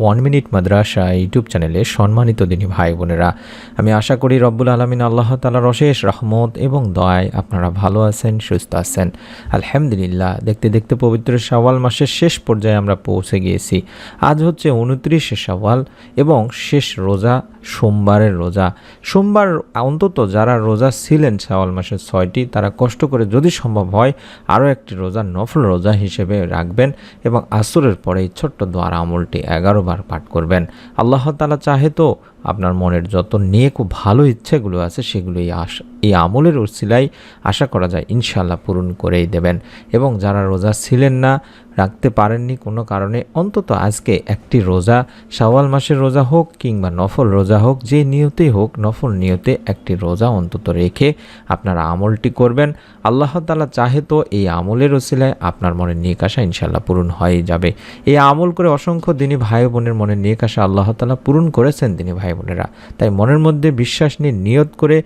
One minute মাদ্রাসা YouTube চ্যানেলে সম্মানিত দিনী ভাই বোনেরা, আমি আশা করি রব্বুল আলমিন আল্লাহ তালার অশেষ রহমত এবং দয়ায় আপনারা ভালো আছেন, সুস্থ আছেন। আলহামদুলিল্লাহ, দেখতে দেখতে পবিত্র শাওয়াল মাসের শেষ পর্যায়ে আমরা পৌঁছে গিয়েছি। আজ হচ্ছে উনত্রিশে শাওয়াল এবং শেষ রোজা সোমবারের রোজা। সোমবার অন্তত যারা রোজা ছিলেন শাওয়াল মাসের ছয়টি, তারা কষ্ট করে যদি সম্ভব হয় আরও একটি রোজা, নফল রোজা হিসেবে রাখবেন এবং আসরের পরে এই ছোট্ট দোয়ার আমলটি এগারো বার পাঠ করবেন। আল্লাহ তালা চাহে তো আপনার মনের যত নেক ও ভালো ইচ্ছেগুলো আছে সেগুলো এই আশ, এই আমলের উসিলাই আশা করা যায় ইনশাল্লাহ পূরণ করেই দেবেন। এবং যারা রোজা ছিলেন না, রাখতে পারেননি কোনো কারণে, অন্তত আজকে একটি রোজা, শাওয়াল মাসের রোজা হোক কিংবা নফল রোজা হোক, যে নিয়তেই হোক, নফল নিয়তে একটি রোজা অন্তত রেখে আপনারা আমলটি করবেন। আল্লাহ তালা চাহে তো এই আমলের ওসিলায় আপনার মনে আসা ইনশাল্লাহ পূরণ হয়েই যাবে। এই আমল করে অসংখ্য দিনী ভাই বোনের মনে আসা আল্লাহ তালা পূরণ করেছেন দিনী ভাই বোনেরা। তাই মনের মধ্যে বিশ্বাস নিয়ে নিয়ত করে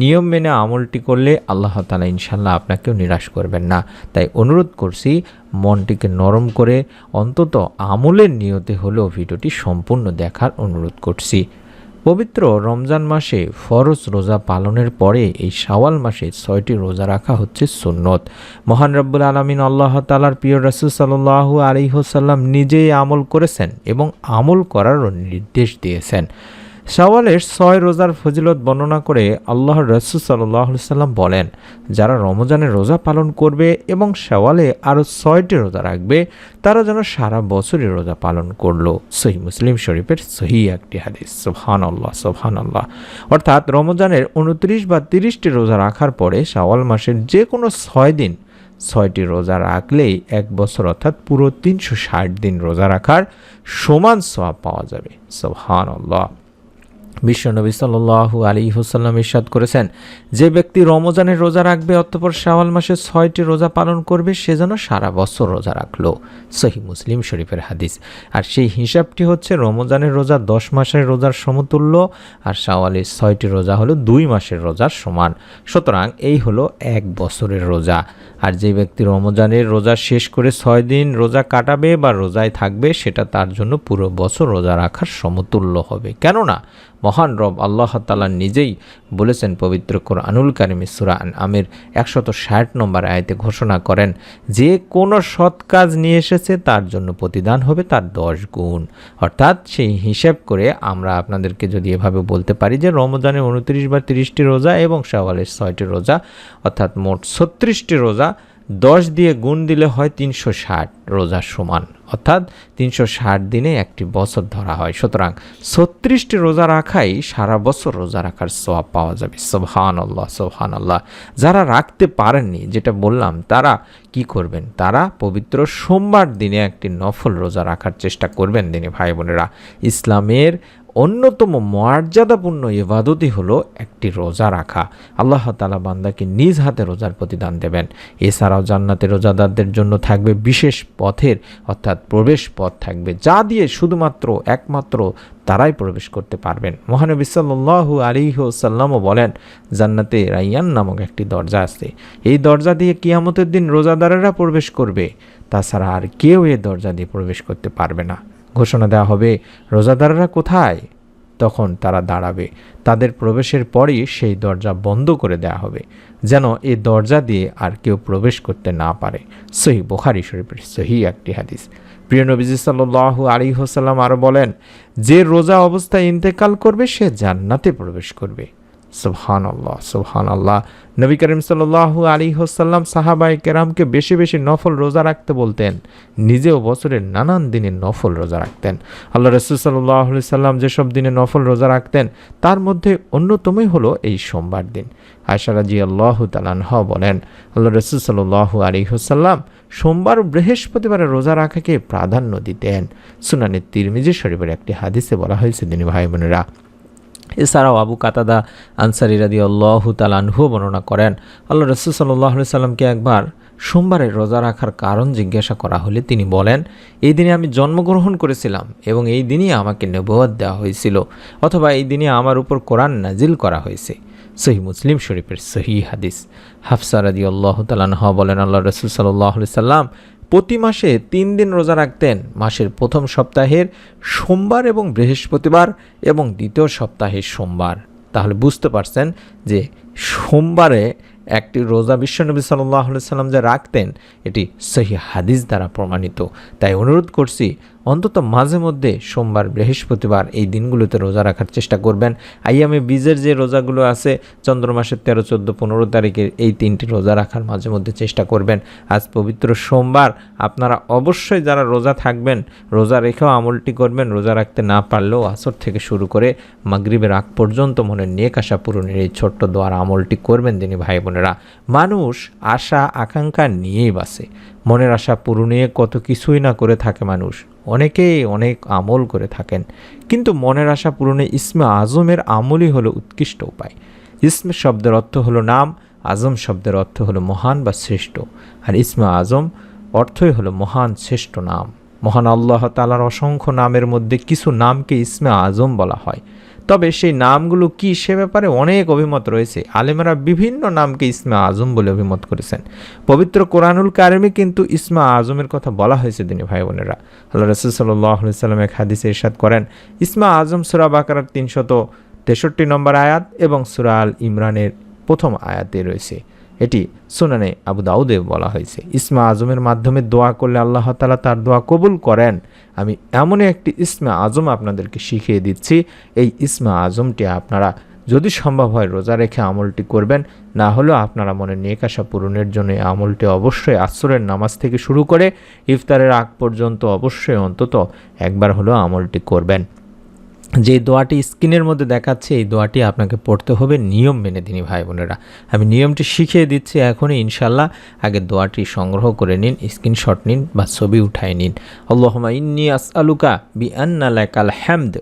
নিয়ম মেনে আমলটি করলে আল্লাহ তালা ইনশাল্লাহ আপনাকেও নিরাশ করবেন না। তাই অনুরোধ করছি, মনটিকে নরম করে অন্তত আমলের নিয়তে হলেও ভিডিওটি সম্পূর্ণ দেখার অনুরোধ করছি। পবিত্র রমজান মাসে ফরজ রোজা পালনের পরে এই শাওয়াল মাসে ছয়টি রোজা রাখা হচ্ছে সুন্নত। মহান রব্বুল আলমিন আল্লাহ তালার প্রিয় রসুল সাল্লাহু আলিহসাল্লাম নিজেই আমল করেছেন এবং আমল করারও নির্দেশ দিয়েছেন। শাওয়ালের ছয় রোজার ফজিলত বর্ণনা করে আল্লাহ রসুল সাল্লাহ সাল্লাম বলেন, যারা রমজানের রোজা পালন করবে এবং শাওয়ালে আরও ছয়টি রোজা রাখবে, তারা যেন সারা বছরই রোজা পালন করল। সহি মুসলিম শরীফের সহি একটি হাদিস। সোহান আল্লাহ সোহান আল্লাহ অর্থাৎ রমজানের উনত্রিশ বা তিরিশটি রোজা রাখার পরে শাওয়াল মাসের যে কোনো ছয় দিন, ছয়টি রোজা রাখলেই এক বছর অর্থাৎ পুরো তিনশো ষাট দিন রোজা রাখার সমান সোয়াব পাওয়া যাবে। সোহান আল্লাহ বিশ্বনবী সাল্লু আলী হুসাল্লাম ইরশাদ করেছেন, যে ব্যক্তি রমজানের রোজা রাখবে অতপর শাওয়াল মাসে ছয়টি রোজা পালন করবে, সে যেন সারা বছর রোজা রাখল। সহি মুসলিম শরীফের হাদিস। আর সেই হিসাবটি হচ্ছে রমজানের রোজা দশ মাসের রোজার সমতুল্য আর শাওয়ালের ছয়টি রোজা হলো দুই মাসের রোজার সমান। সুতরাং এই হলো এক বছরের রোজা। আর যে ব্যক্তি রমজানের রোজা শেষ করে ছয় দিন রোজা কাটাবে বা রোজায় থাকবে, সেটা তার জন্য পুরো বছর রোজা রাখার সমতুল্য হবে। কেননা মহান রব আল্লাহ তালা নিজেই বলেছেন পবিত্র কোর কোরআনুল কারিমে সুরান আমির একশত ষাট নম্বর আয়তে ঘোষণা করেন, যে কোনো সৎ কাজ নিয়ে এসেছে, তার জন্য প্রতিদান হবে তার দশ গুণ। অর্থাৎ সেই হিসেব করে আমরা আপনাদেরকে যদি এভাবে বলতে পারি যে রমজানে উনত্রিশ বা তিরিশটি রোজা এবং শাওয়ালের ছয়টি রোজা, অর্থাৎ মোট ছত্রিশটি রোজা, দশ দিয়ে গুণ দিলে হয় তিনশো ষাট রোজার সমান। অর্থাৎ তিনশো ষাট দিনে একটি বছর ধরা হয়। সুতরাং ছত্রিশটি রোজা রাখাই সারা বছর রোজা রাখার সোয়াব পাওয়া যাবে। সোহান আল্লাহ সোহান আল্লাহ যারা রাখতে পারেননি, যেটা বললাম, তারা কি করবেন? তারা পবিত্র সোমবার দিনে একটি নফল রোজা রাখার চেষ্টা করবেন দিনে ভাই বোনেরা। ইসলামের অন্যতম মর্যাদাপূর্ণ ইবাদতই হলো একটি রোজা রাখা। আল্লাহ তালা বান্দাকে নিজ হাতে রোজার প্রতিদান দেবেন। এছাড়াও জান্নাতে রোজাদারদের জন্য থাকবে বিশেষ পথের, অর্থাৎ প্রবেশ পথ থাকবে। যা দিয়ে শুধুমাত্র একমাত্র তারাই প্রবেশ করতে পারবেন। মহানবী সাল্লু আলিহসাল্লামও বলেন, জান্নাতে রাইয়ান নামক একটি দরজা আছে। এই দরজা দিয়ে কিয়ামতের দিন রোজাদারেরা প্রবেশ করবে। তাছাড়া আর কেউ এ দরজা দিয়ে প্রবেশ করতে পারবে না। ঘোষণা দেওয়া হবে, রোজাদাররা কোথায়? তখন তারা দাঁড়াবে। তাদের প্রবেশের পরই সেই দরজা বন্ধ করে দেওয়া হবে, যেন এই দরজা দিয়ে আর কেউ প্রবেশ করতে না পারে। সহি বোখারি শরীফের সহি একটি হাদিস। প্রিয় নবীজি সাল্লু আলী হোসাল্লাম আরও বলেন, যে রোজা অবস্থায় ইন্তেকাল করবে, সে জান্নাতে প্রবেশ করবে। সুবহান আল্লাহ আল্লাহ নবী করিম সাল্লাহ আলী হোসাল্লাম সাহাবাই কেরামকে বেশি বেশি নফল রোজা রাখতে বলতেন, নিজেও বছরের নানান দিনে নফল রোজা রাখতেন। আল্লাহ রসুল সাল্লাহ সাল্লাম যেসব দিনে নফল রোজা রাখতেন, তার মধ্যে অন্যতমই হলো এই সোমবার দিন। আয়সারাজি আল্লাহ তালানহ বলেন, আল্লাহ রসুল সাল্লাহ আলী হোসাল্লাম সোমবার বৃহস্পতিবারে রোজা রাখাকে প্রাধান্য দিতেন। সুনানি তিরমিজি শরীফের একটি হাদিসে বলা হয়েছে, দিনী ভাই বোনেরা। এছাড়াও আবু কাতাদা আনসারি রাদি আল্লাহ তালানহু বর্ণনা করেন, আল্লাহ রসুল সাল্লাহ সাল্লামকে একবার সোমবারে রোজা রাখার কারণ জিজ্ঞাসা করা হলে তিনি বলেন, এই দিনে আমি জন্মগ্রহণ করেছিলাম এবং এই দিনই আমাকে নবুয়াদ দেওয়া হয়েছিল অথবা এই দিনে আমার উপর কোরআন নাজিল করা হয়েছে। সহি মুসলিম শরীফের সহি হাদিস। হাফসা রাদি আল্লাহ তালানহা বলেন, আল্লাহ রসুল সাল্লাহ সাল্লাম প্রতি মাসে তিন দিন রোজা রাখতেন। মাসের প্রথম সপ্তাহের সোমবার এবং বৃহস্পতিবার এবং দ্বিতীয় সপ্তাহের সোমবার। তাহলে বুঝতে পারছেন যে সোমবারে একটি রোজা বিশ্বনবী সাল্লাহ সাল্লাম যা রাখতেন, এটি সহি হাদিস দ্বারা প্রমাণিত। তাই অনুরোধ করছি অন্তত মাঝে মধ্যে সোমবার, বৃহস্পতিবার এই দিনগুলোতে রোজা রাখার চেষ্টা করবেন। আইয়ামে বীজের যে রোজাগুলো আছে, চন্দ্র মাসের তেরো, চোদ্দ, পনেরো তারিখের এই তিনটি রোজা রাখার মাঝে মধ্যে চেষ্টা করবেন। আজ পবিত্র সোমবার, আপনারা অবশ্যই যারা রোজা থাকবেন, রোজা রেখেও আমলটি করবেন, রোজা রাখতে না পারলেও আসর থেকে শুরু করে মাগরিবের আগ পর্যন্ত মনে নেক আশা পূরণের এই ছোট্ট দোয়ার আমলটি করবেন তিনি ভাই বোনেরা। মানুষ আশা, আকাঙ্ক্ষা নিয়েই বাসে। মনের আশা পূরণে কত কিছুই না করে থাকে মানুষ। অনেকেই অনেক আমল করে থাকেন। কিন্তু মনের আশা পূরণে ইসমে আজমের আমলই হলো উৎকৃষ্ট উপায়। ইসম শব্দের অর্থ হলো নাম, আজম শব্দের অর্থ হলো মহান বা শ্রেষ্ঠ। আর ইসমে আজম অর্থই হলো মহান, শ্রেষ্ঠ নাম। মহান আল্লাহ তালার অসংখ্য নামের মধ্যে কিছু নামকে ইসমে আজম বলা হয়। তবে সেই নামগুলো কি সে ব্যাপারে অনেক অভিমত রয়েছে। আলেমেরা বিভিন্ন নামকে ইসমা আজম বলে অভিমত করেছেন। পবিত্র কোরআনুল কারিমে কিন্তু ইসমা আজমের কথা বলা হয়েছে দিনী ভাই বোনেরা। আল্লাহ রসুল সাল্লাম এক হাদিসে ইরশাদ করেন, ইসমা আজম সুরা বাকারার তিনশত তেষট্টি নম্বর আয়াত এবং সুরা আল ইমরানের প্রথম আয়াতে রয়েছে। এটি সুনানে আবু দাউদে বলা হয়েছে। ইসমা আজমের মাধ্যমে দোয়া করলে আল্লাহ তালা তার দোয়া কবুল করেন। আমি এমন একটি ইসমা আজম আপনাদেরকে শিখিয়ে দিচ্ছি। এই ইসমা আজমটি আপনারা যদি সম্ভব হয় রোজা রেখে আমলটি করবেন, না হলেও আপনারা মনে নেক আশা পূরণের জন্য এই আমলটি অবশ্যই আসরের নামাজ থেকে শুরু করে ইফতারের আগ পর্যন্ত অবশ্যই অন্তত একবার হলেও আমলটি করবেন। যে দোয়াটি স্ক্রিনের মধ্যে দেখাচ্ছে, এই দোয়াটি আপনাকে পড়তে হবে নিয়ম মেনে দিনি ভাই বোনেরা। আমি নিয়মটি শিখিয়ে দিচ্ছি এখনই ইনশাল্লাহ আগে দোয়াটি সংগ্রহ করে নিন, স্ক্রিনশট নিন বা ছবি উঠায় নিন। আল্লাহমা ইন্নি আস আলুকা বি আন্না লাকাল হ্যামদ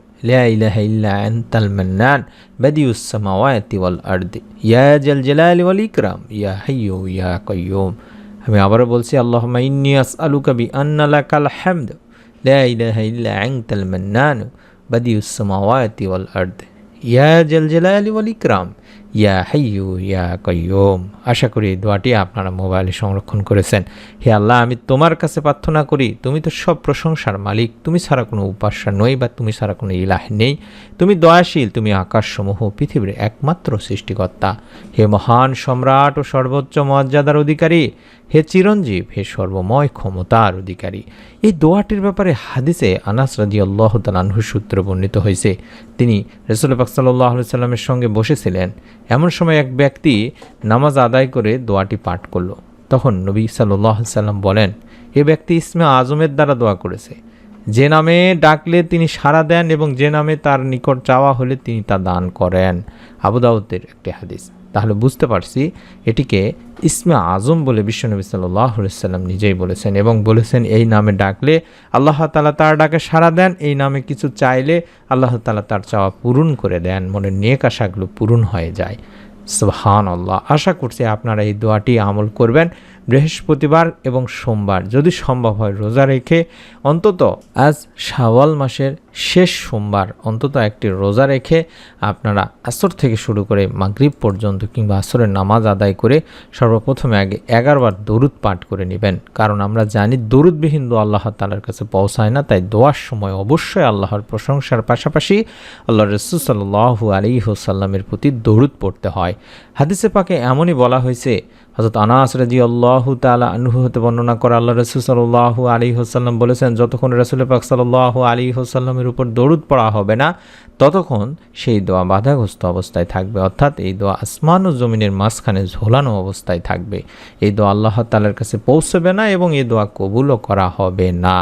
ইল্লা আনতাল মান্নান, বাদিউস সামাওয়াতি ওয়াল আরদি। ইয়া জাল জালালি ওয়াল ইকরাম, ইয়া হাইয়ু ইয়া কাইয়ুম আমি আবারও বলছি আল্লাহমা ইন্নি আসআলুকা বি আন্না লাকাল হ্যামদ লা ইলাহা ইল্লা আনতাল মান্নান বাদিউসমাওয়াতি ওয়াল আর্দ ইয়া জল জালালি ওয়াল ইকরাম ইয়া হাইয়ু ইয়া কয়ুম আশা করি দোয়াটি আপনারা মোবাইলে সংরক্ষণ করেছেন। হে আল্লাহ, আমি তোমার কাছে প্রার্থনা করি, তুমি তো সব প্রশংসার মালিক, তুমি ছাড়া কোনো উপাস্য নই বা তুমি ছাড়া কোনো ইলাহ নেই। তুমি দয়াশীল, তুমি আকাশসমূহ, পৃথিবীর একমাত্র সৃষ্টিকর্তা। হে মহান সম্রাট ও সর্বোচ্চ মর্যাদার অধিকারী, হে চিরঞ্জীব, হে সর্বময় ক্ষমতার অধিকারী। এই দোয়াটির ব্যাপারে হাদিসে আনাস রাজি আল্লাহ তালানহু সূত্র বর্ণিত হয়েছে। তিনি রসুল পাক সাল্লামের সঙ্গে বসেছিলেন। এমন সময় এক ব্যক্তি নামাজ আদায় করে দোয়াটি পাঠ করল। তখন নবী সাল্লাহ সাল্লাম বলেন, এ ব্যক্তি ইসমে আজমের দ্বারা দোয়া করেছে। যে নামে ডাকলে তিনি সাড়া দেন এবং যে নামে তার নিকট চাওয়া হলে তিনি তা দান করেন। আবুদাউদ্দের একটি হাদিস। তাহলে বুঝতে পারছি এটিকে ইসমে আজম বলে বিশ্বনবী সাল্লাম নিজেই বলেছেন এবং বলেছেন, এই নামে ডাকলে আল্লাহ তালা তার ডাকে সাড়া দেন, এই নামে কিছু চাইলে আল্লাহ তালা তার চাওয়া পূরণ করে দেন মনের নেক আশাগুলো পূরণ হয়ে যায়। সুহান আল্লাহ আশা করছি আপনারা এই দোয়াটি আমল করবেন। বৃহস্পতিবার এবং সোমবার। যদি সম্ভব হয়, রোজা রেখে অন্তত আজ শাওয়াল মাসের শেষ সোমবার, অন্তত একটি রোজা রেখে আপনারা আসর থেকে শুরু করে মাগরিব পর্যন্ত কিংবা আসরের নামাজ আদায় করে সর্বপ্রথমে আগে এগারোবার দরুদ পাঠ করে নেবেন। কারণ আমরা জানি দরুদবিহীন দোয়া আল্লাহ তালার কাছে পৌঁছায় না, তাই দোয়ার সময় অবশ্যই আল্লাহর প্রশংসার পাশাপাশি আল্লাহ রসুল সাল্লাহু আলী হোসাল্লামের প্রতি দরুদ পড়তে হয়। হাদিসে পাকে এমনই বলা হয়েছে হজরত আনাস রাজি আল্লাহ তালা আনহু হতে বর্ণনা করা, আল্লাহ রসুল সাল্লাহ আলী হোসাল্লাম বলেছেন, যতক্ষণ রসুল পাক সাল্লাহ আলী হোসাল্লামের উপর দরুদ পড়া হবে না, ততক্ষণ সেই দোয়া বাধাগ্রস্ত অবস্থায় থাকবে। অর্থাৎ এই দোয়া আসমান ও জমিনের মাঝখানে ঝোলানো অবস্থায় থাকবে। এই দোয়া আল্লাহ তালার কাছে পৌঁছবে না এবং এই দোয়া কবুলও করা হবে না।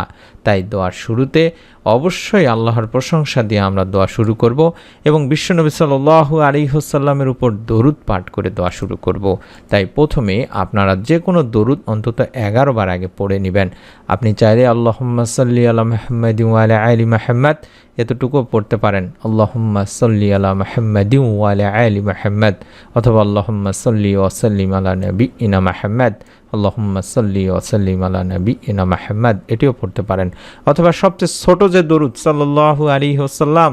তাই দোয়ার শুরুতে অবশ্যই আল্লাহর প্রশংসা দিয়ে আমরা দোয়া শুরু করব এবং বিশ্বনবী সাল্লাহ আলিহসাল্লামের উপর দরুদ পাঠ করে দোয়া শুরু করব। তাই প্রথমে আপনারা যে কোনো দরুদ অন্তত এগারো বার আগে পড়ে নেবেন। আপনি চাইলে আল্লাহ সাল্লি আল্লাহ মাহমদ আলী মাহমদ এতটুকু পড়তে পারেন। আল্লাহম্মা সাল্লি আলা মাহমদ আলী মাহমদ অথবা আল্লাহম্মা সাল্লি ওয়াসাল্লিম আলা নবী ইনা মাহমদ আল্লাহম্মা সাল্লি ওয়াসাল্লিম আলা নবী ইনা মাহমদ এটিও পড়তে পারেন। অথবা সবচেয়ে ছোট যে দরুদ সাল্লাহু আলী ওসাল্লাম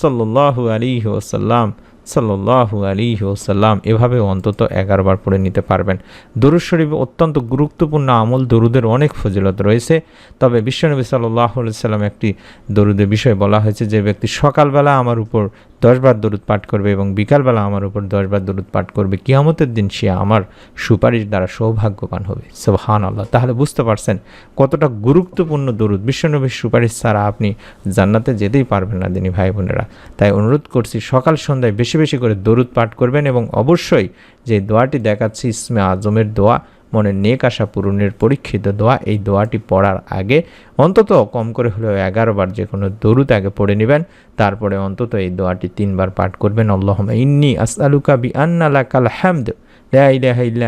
সাল্লাহু আলী ওসাল্লাম সাল্লাহু আলী ওসাল্লাম এভাবে অন্তত এগারোবার পড়ে নিতে পারবেন। দরুদ শরীফ অত্যন্ত গুরুত্বপূর্ণ আমল, দরুদের অনেক ফজিলত রয়েছে। তবে বিশ্বনবী সাল্লাহ সাল্লাম একটি দরুদের বিষয় বলা হয়েছে যে, ব্যক্তি সকালবেলা আমার উপর দশবার দরুদ পাঠ করবে এবং বিকালবেলা আমার উপর দশবার দরুদ পাঠ করবে, কিয়ামতের দিন সে আমার সুপারিশ দ্বারা সৌভাগ্যবান হবে। সোহান আল্লাহ তাহলে বুঝতে পারছেন কতটা গুরুত্বপূর্ণ দরুদ। বিশ্বনবীর সুপারিশ ছাড়া আপনি জান্নাতে যেতেই পারবেন না, দিনী ভাই বোনেরা। তাই অনুরোধ করছি, সকাল সন্ধ্যায় বেশি বেশি বেশি করে দরুদ পাঠ করবেন এবং অবশ্যই যে দোয়াটি দেখাচ্ছি ইসমে আজমের দোয়া, মনে নেক আশা পূরণের পরীক্ষিত দোয়া, এই দোয়াটি পড়ার আগে অন্তত কম করে হলেও এগারো বার যে কোনো দরুদ আগে পড়ে নেবেন, তারপরে অন্তত এই দোয়াটি তিনবার পাঠ করবেন। আল্লাহ ইন্নি আসআলুকা বি আন্না লাকাল হামদ, লা ইলাহা ইল্লা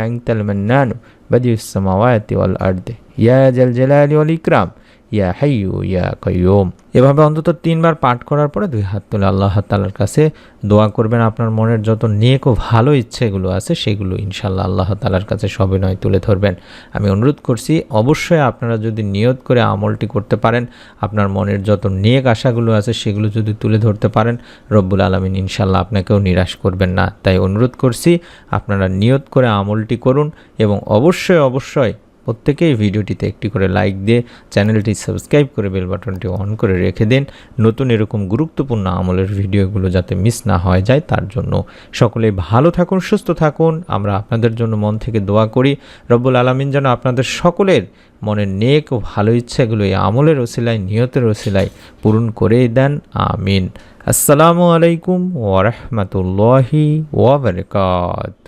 আরদি, ইয়া জাল জালালি ওয়াল ইকরাম। ইয়া হাইয়ু, ইয়া কাইয়ুম। এভাবে অন্তত তিনবার পাঠ করার পরে দুই হাত তুলে আল্লাহ তালার কাছে দোয়া করবেন। আপনার মনের যত নেক ও ভালো ইচ্ছেগুলো আছে, সেগুলো ইনশাল্লাহ আল্লাহ তালার কাছে সবিনয় তুলে ধরবেন। আমি অনুরোধ করছি, অবশ্যই আপনারা যদি নিয়ত করে আমলটি করতে পারেন, আপনার মনের যত নেক আশাগুলো আছে, সেগুলো যদি তুলে ধরতে পারেন, রব্বুল আলমিন ইনশাল্লাহ আপনাকেও নিরাশ করবেন না। তাই অনুরোধ করছি, আপনারা নিয়ত করে আমলটি করুন এবং অবশ্যই অবশ্যই প্রত্যেকেই ভিডিওটিতে একটি করে লাইক দিয়ে চ্যানেলটি সাবস্ক্রাইব করে বেল বাটনটি অন করে রেখে দিন। নতুন এরকম গুরুত্বপূর্ণ আমলের ভিডিওগুলো যাতে মিস না হয়ে যায়, তার জন্য সকলে ভালো থাকুন, সুস্থ থাকুন। আমরা আপনাদের জন্য মন থেকে দোয়া করি। রব্বুল আলমিন যেন আপনাদের সকলের মনের নেক ও ভালো ইচ্ছাগুলো এই আমলের ওসিলায়, নিয়তের ওসিলায় পূরণ করেই দেন। আমিন। আসসালামু আলাইকুম ওরহমতুল্লাহি ওবরকাত